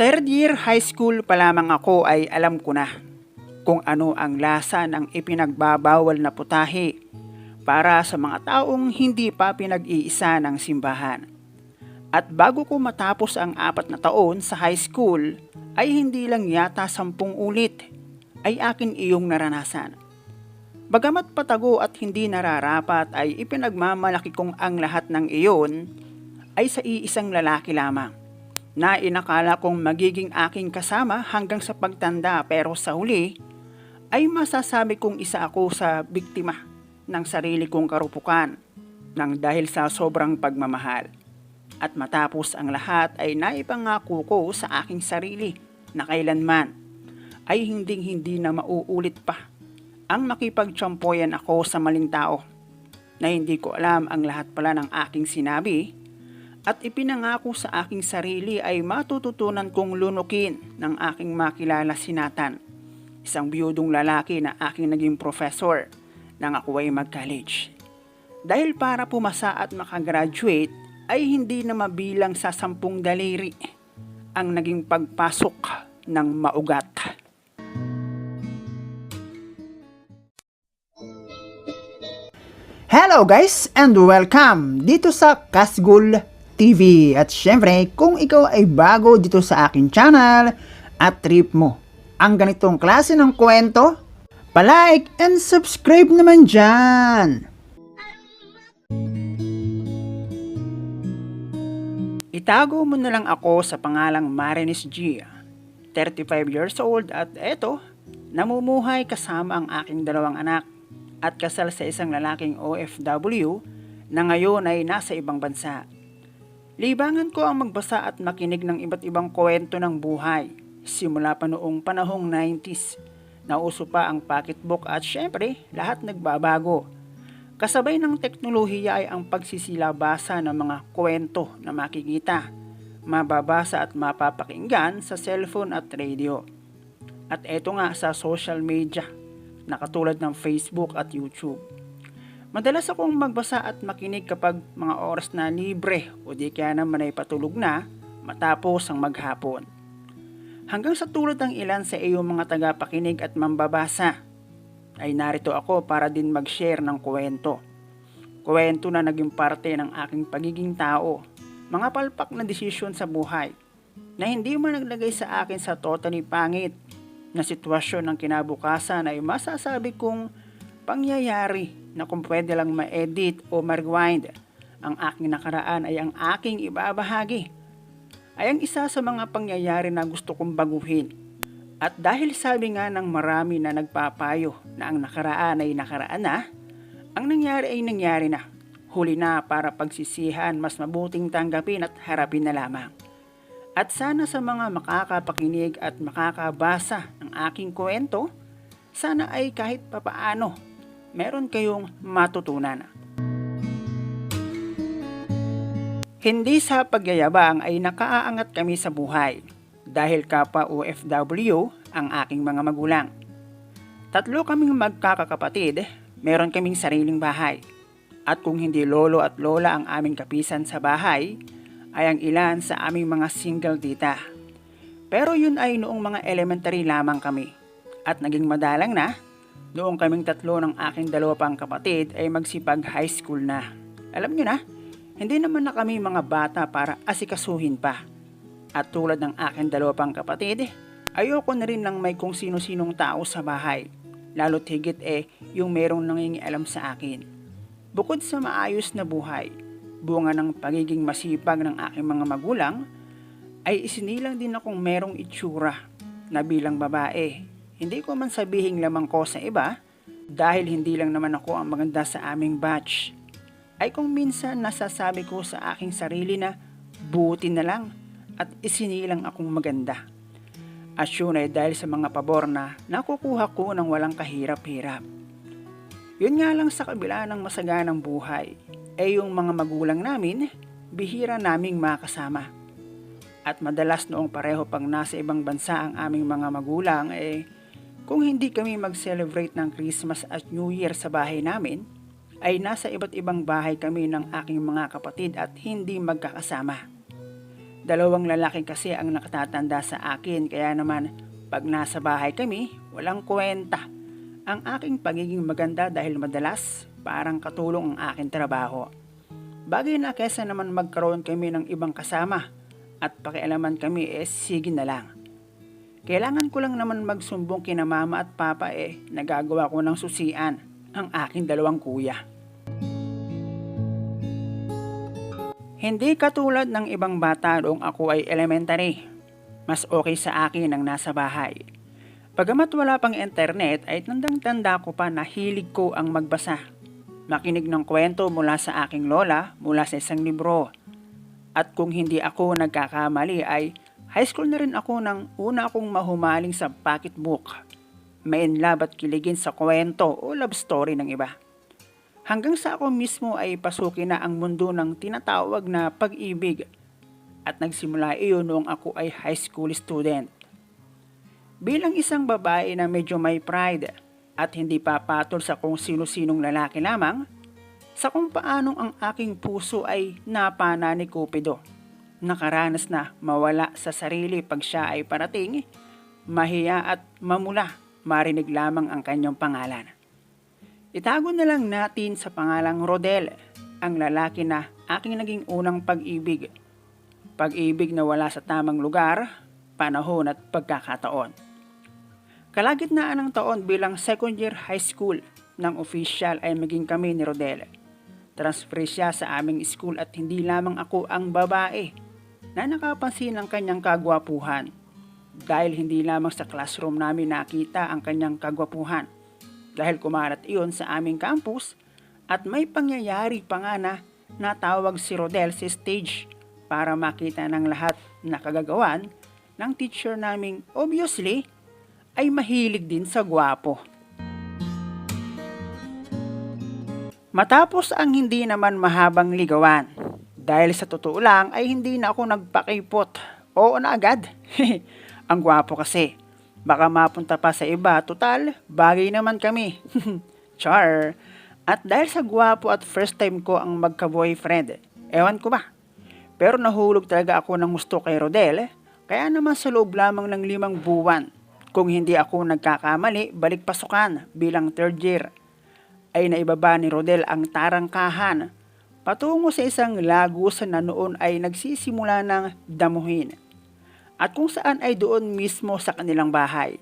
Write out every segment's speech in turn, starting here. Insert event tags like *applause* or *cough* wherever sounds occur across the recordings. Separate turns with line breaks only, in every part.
Third year high school pa lamang ako ay alam ko na kung ano ang lasa ng ipinagbabawal na putahe para sa mga taong hindi pa pinag-iisa ng simbahan. At bago ko matapos ang apat na taon sa high school, ay hindi lang yata sampung ulit ay akin iyong naranasan. Bagamat patago at hindi nararapat ay ipinagmamalaki kong ang lahat ng iyon ay sa iisang lalaki lamang na inakala kong magiging aking kasama hanggang sa pagtanda pero sa huli ay masasabi kong isa ako sa biktima ng sarili kong karupukan nang dahil sa sobrang pagmamahal. At matapos ang lahat ay naipangako ko sa aking sarili na kailanman ay hinding hindi na mauulit pa ang makipagtsampoyan ako sa maling tao na hindi ko alam ang lahat pala ng aking sinabi at ipinangako sa aking sarili ay matututunan kong lunukin ng aking makilala si Nathan, isang biyudong lalaki na aking naging professor nang ako ay mag-college. Dahil para pumasa at makagraduate ay hindi na mabilang sa sampung daliri ang naging pagpasok ng maugat. Hello guys and welcome dito sa Kasgul TV. At syempre, kung ikaw ay bago dito sa akin channel at trip mo ang ganitong klase ng kwento, palike and subscribe naman dyan. Itago mo na lang ako sa pangalang Marinis G. 35 years old at eto, namumuhay kasama ang aking dalawang anak at kasal sa isang lalaking OFW na ngayon ay nasa ibang bansa. Libangan ko ang magbasa at makinig ng iba't ibang kwento ng buhay simula pa noong panahong 90s. Nauso pa ang pocketbook at syempre lahat nagbabago. Kasabay ng teknolohiya ay ang pagsisilabasa ng mga kwento na makikita, mababasa at mapapakinggan sa cellphone at radio. At eto nga sa social media na katulad ng Facebook at YouTube. Madalas akong magbasa at makinig kapag mga oras na libre o di kaya naman ay patulog na matapos ang maghapon. Hanggang sa tulad ng ilan sa iyong mga tagapakinig at mambabasa, ay narito ako para din mag-share ng kwento. Kwento na naging parte ng aking pagiging tao, mga palpak na desisyon sa buhay, na hindi man naglagay sa akin sa totally pangit na sitwasyon ng kinabukasan ay masasabi kong pangyayari na kung pwede lang ma-edit o ma-rewind ang aking nakaraan ay ang aking ibabahagi ay ang isa sa mga pangyayari na gusto kong baguhin at dahil sabi nga ng marami na nagpapayo na ang nakaraan ay nakaraan na, ang nangyari ay nangyari na. Huli na para pagsisihan, mas mabuting tanggapin at harapin na lamang. At sana sa mga makakapakinig at makakabasa ng aking kwento, sana ay kahit papaano meron kayong matutunan. Hindi sa pagyayabang ay nakaaangat kami sa buhay dahil kapwa OFW ang aking mga magulang. Tatlo kaming magkakakapatid, meron kaming sariling bahay. At kung hindi lolo at lola ang aming kapisan sa bahay, ay ang ilan sa aming mga single tita. Pero yun ay noong mga elementary lamang kami. At naging madalang na, noong kaming tatlo ng aking dalawa pang kapatid ay magsipag high school na. Alam nyo na, hindi naman na kami mga bata para asikasuhin pa. At tulad ng aking dalawa pang kapatid, ayoko na rin ng may kung sino-sinong tao sa bahay. Lalo't higit eh yung merong nangingialam sa akin. Bukod sa maayos na buhay, bunga ng pagiging masipag ng aking mga magulang, ay isinilang din akong merong itsura na bilang babae. Hindi ko man sabihing lamang ko sa iba dahil hindi lang naman ako ang maganda sa aming batch ay kung minsan nasasabi ko sa aking sarili na buti na lang at isinilang akong maganda. At yun ay dahil sa mga pabor na nakukuha ko ng walang kahirap-hirap. Yun nga lang sa kabila ng masaganang buhay, ay yung mga magulang namin, bihira naming makasama. At madalas noong pareho pang nasa ibang bansa ang aming mga magulang, eh kung hindi kami mag-celebrate ng Christmas at New Year sa bahay namin, ay nasa iba't ibang bahay kami ng aking mga kapatid at hindi magkakasama. Dalawang lalaki kasi ang nakatatanda sa akin kaya naman pag nasa bahay kami, walang kwenta. Ang aking pagiging maganda dahil madalas parang katulong ang aking trabaho. Bagay na kesa naman magkaroon kami ng ibang kasama at pakialaman kami eh sige na lang. Kailangan ko lang naman magsumbong kina mama at papa eh nagagawa ko ng susian ang aking dalawang kuya. Hindi katulad ng ibang bata noong ako ay elementary. Mas okay sa akin ang nasa bahay. Pagamat wala pang internet ay tandang-tanda ko pa na hilig ko ang magbasa. Makinig ng kwento mula sa aking lola mula sa isang libro. At kung hindi ako nagkakamali ay high school na rin ako nang una akong mahumaling sa pocketbook. May in love at kiligin sa kwento o love story ng iba. Hanggang sa ako mismo ay pasukin na ang mundo ng tinatawag na pag-ibig at nagsimula iyon noong ako ay high school student. Bilang isang babae na medyo may pride at hindi papatol sa kung sino-sinong lalaki lamang, sa kung paanong ang aking puso ay napana ni Cupido. Nakaranas na mawala sa sarili pag siya ay parating, mahiya at mamula, marinig lamang ang kanyang pangalan. Itago na lang natin sa pangalang Rodel, ang lalaki na aking naging unang pag-ibig. Pag-ibig na wala sa tamang lugar, panahon at pagkakataon. Kalagitnaan ng taon bilang second year high school ng official ay maging kami ni Rodel. Transfer siya sa aming school at hindi lamang ako ang babae na nakapansin ng kanyang kagwapuhan. Dahil hindi lamang sa classroom namin nakita ang kanyang kagwapuhan. Dahil kumarat iyon sa aming campus at may pangyayari pa nga na natawag si Rodel sa stage para makita ng lahat na kagagawan ng teacher naming obviously ay mahilig din sa gwapo. Matapos ang hindi naman mahabang ligawan, dahil sa totoo lang ay hindi na ako nagpakipot. Oo na agad. *laughs* ang gwapo kasi. Baka mapunta pa sa iba, total, bagay naman kami. *laughs* Char. At dahil sa gwapo at first time ko ang magka-boyfriend, ewan ko ba. Pero nahulog talaga ako ng gusto kay Rodel, kaya naman sa loob lamang ng limang buwan, kung hindi ako nagkakamali, balik pasukan bilang third year ay naibaba ni Rodel ang tarangkahan patungo sa isang lagusan na noon ay nagsisimula ng damuhin at kung saan ay doon mismo sa kanilang bahay.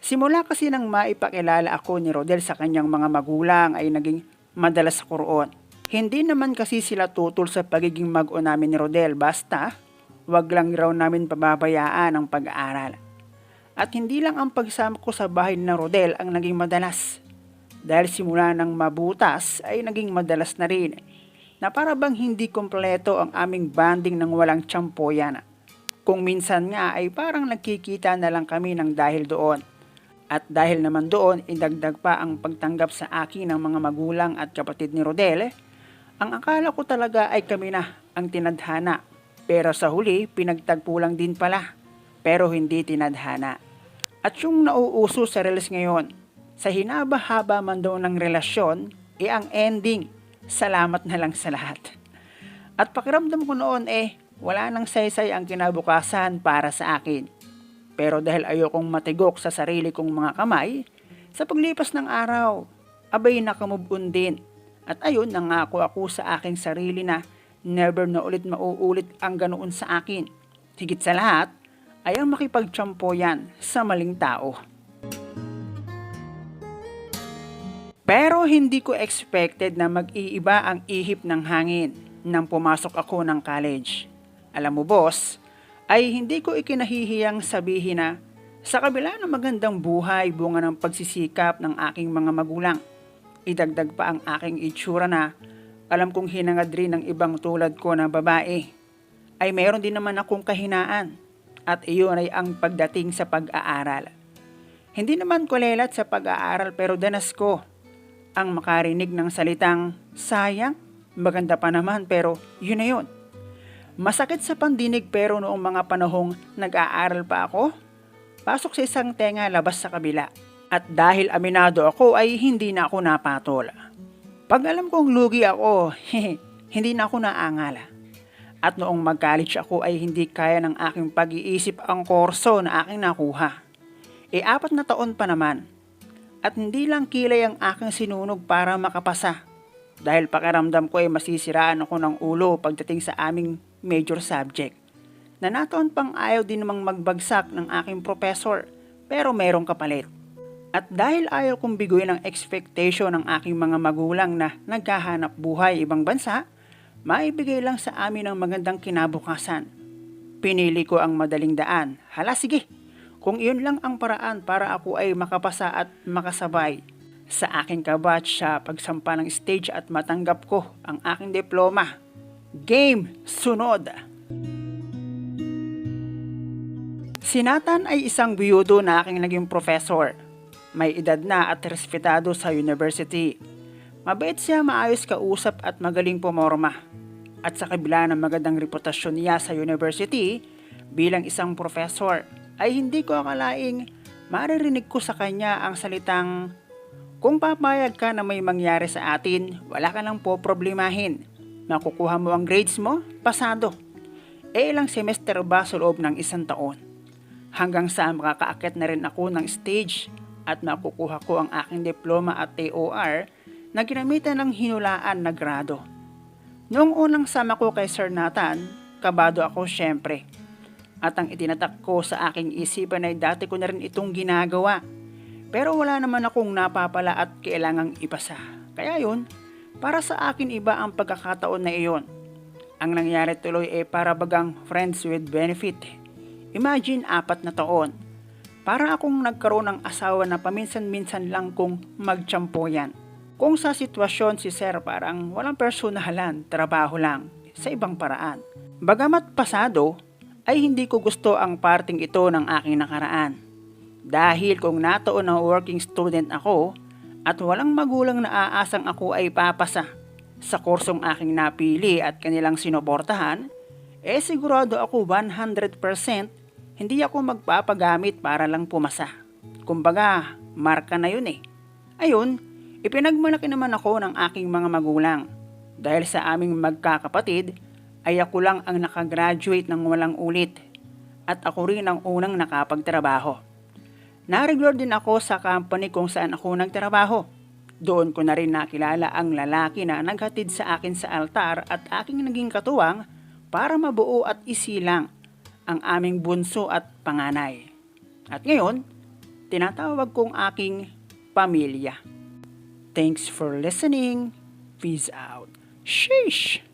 Simula kasi nang maipakilala ako ni Rodel sa kanyang mga magulang ay naging madalas sa kuroon. Hindi naman kasi sila tutol sa pagiging mag-o namin ni Rodel basta wag lang raw namin pababayaan ang pag-aaral. At hindi lang ang pagsama ko sa bahay ni Rodel ang naging madalas dahil simula ng mabutas ay naging madalas na rin na para bang hindi kompleto ang aming banding ng walang tsampoyan. Kung minsan nga ay parang nagkikita na lang kami ng dahil doon. At dahil naman doon, indagdag pa ang pagtanggap sa akin ng mga magulang at kapatid ni Rodel, ang akala ko talaga ay kami na ang tinadhana. Pero sa huli, pinagtagpo lang din pala. Pero hindi tinadhana. At yung nauuso sa reels ngayon, sa hinaba-haba man daw ng relasyon, e ang ending, salamat na lang sa lahat. At pakiramdam ko noon eh, wala nang saysay ang kinabukasan para sa akin. Pero dahil ayokong matigok sa sarili kong mga kamay, sa paglipas ng araw, abay nakamove on din. At ayun, nangako ako sa aking sarili na never na ulit mauulit ang ganoon sa akin. Higit sa lahat, ay ang makipagtsampo yan sa maling tao. Pero hindi ko expected na mag-iiba ang ihip ng hangin nang pumasok ako ng college. Alam mo boss, ay hindi ko ikinahihiyang sabihin na sa kabila ng magandang buhay bunga ng pagsisikap ng aking mga magulang, idagdag pa ang aking itsura na alam kong hinangad rin ng ibang tulad ko na babae, ay meron din naman akong kahinaan at iyon ay ang pagdating sa pag-aaral. Hindi naman ko lelat sa pag-aaral pero danas ko ang makarinig ng salitang sayang, maganda pa naman pero yun na yun. Masakit sa pandinig pero noong mga panahong nag-aaral pa ako, pasok sa isang tenga labas sa kabila. At dahil aminado ako ay hindi na ako napatol. Pag alam kong lugi ako, *laughs* hindi na ako naangala. At noong mag-college ako ay hindi kaya ng aking pag-iisip ang korso na aking nakuha. E apat na taon pa naman. At hindi lang kilay ang aking sinunog para makapasa. Dahil pakiramdam ko ay masisiraan ako ng ulo pagdating sa aming major subject. Na nataon pang ayaw din namang magbagsak ng aking professor pero merong kapalit. At dahil ayaw kong biguin ang expectation ng aking mga magulang na naghahanap buhay ibang bansa, maibigay lang sa amin ang magandang kinabukasan. Pinili ko ang madaling daan. Hala sige, kung iyon lang ang paraan para ako ay makapasa at makasabay sa aking kabatch sa pagsampa ng stage at matanggap ko ang aking diploma. Game! Sunod! Si Nathan ay isang biyudo na aking naging professor. May edad na at respetado sa university. Mabait siya, maayos kausap at magaling pumorma. At sa kabila ng magandang reputasyon niya sa university bilang isang professor, ay hindi ko akalaing maririnig ko sa kanya ang salitang kung papayag ka na may mangyari sa atin, wala ka nang po problemahin. Makukuha mo ang grades mo, pasado. E ilang semester ba sa loob ng isang taon? Hanggang sa makakaakit na rin ako ng stage at makukuha ko ang aking diploma at TOR na ginamitan ng hinulaan na grado. Noong unang sama ko kay Sir Nathan, kabado ako syempre. At ang itinatak ko sa aking isipan ay dati ko na rin itong ginagawa. Pero wala naman akong napapala at kailangang ipasa. Kaya yun, para sa akin iba ang pagkakataon na iyon. Ang nangyari tuloy ay para bagang friends with benefit. Imagine apat na taon. Para akong nagkaroon ng asawa na paminsan-minsan lang kong magtsampo yan. Kung sa sitwasyon si Sir parang walang personalan, trabaho lang, sa ibang paraan. Bagamat pasado, ay hindi ko gusto ang parting ito ng aking nakaraan. Dahil kung natoon na working student ako at walang magulang na aasang ako ay papasa sa kursong aking napili at kanilang sinuportahan, eh sigurado ako 100% hindi ako magpapagamit para lang pumasa. Kumbaga, marka na yun eh. Ayun, ipinagmalaki naman ako ng aking mga magulang. Dahil sa aming magkakapatid, ay ako lang ang nakagraduate ng walang ulit. At ako rin ang unang nakapagtrabaho. Naregular din ako sa company kung saan ako nagtrabaho. Doon ko na rin nakilala ang lalaki na naghatid sa akin sa altar at aking naging katuwang para mabuo at isilang ang aming bunso at panganay. At ngayon, tinatawag kong aking pamilya. Thanks for listening. Peace out. Sheesh!